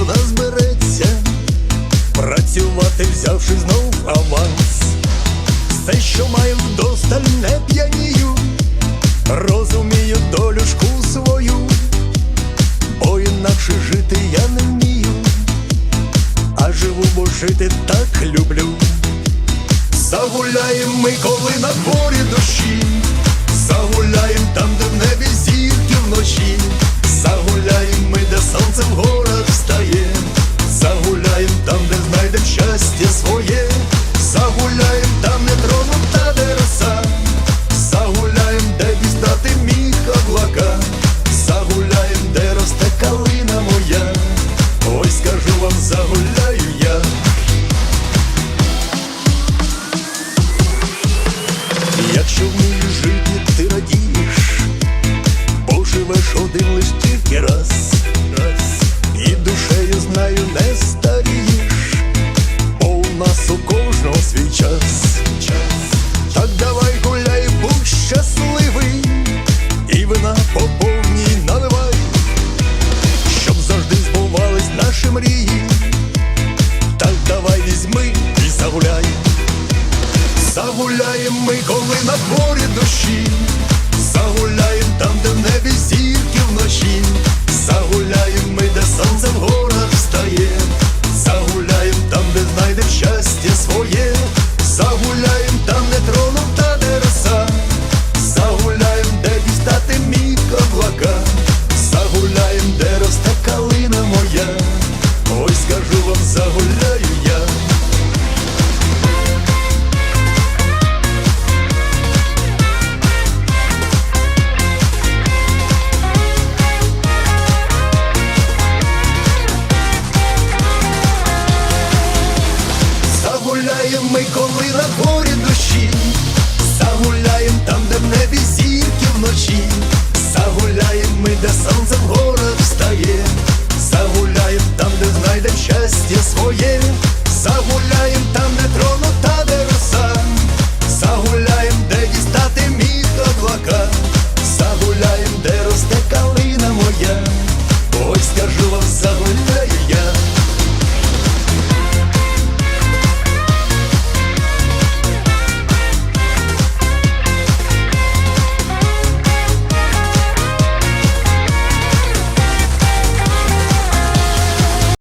в нас береться, працювати взявши знов аванс, все, що маєм вдосталь не п'янію, розумію долюшку свою, бо інакше жити я не вмію, а живу, бо жити так люблю. загуляємо ми коли на дворі душі. один лиш тільки раз, раз, і душею знаю, не старієш, бо у нас у кожного свій час. Так давай гуляй, будь щасливий, і вина по наливай, щоб завжди збувались наші мрії. Так давай візьми і загуляй, загуляємо ми, коли на дворі душі. Загуляєм ми коли на горі душі, загуляєм там, де в небі зірки.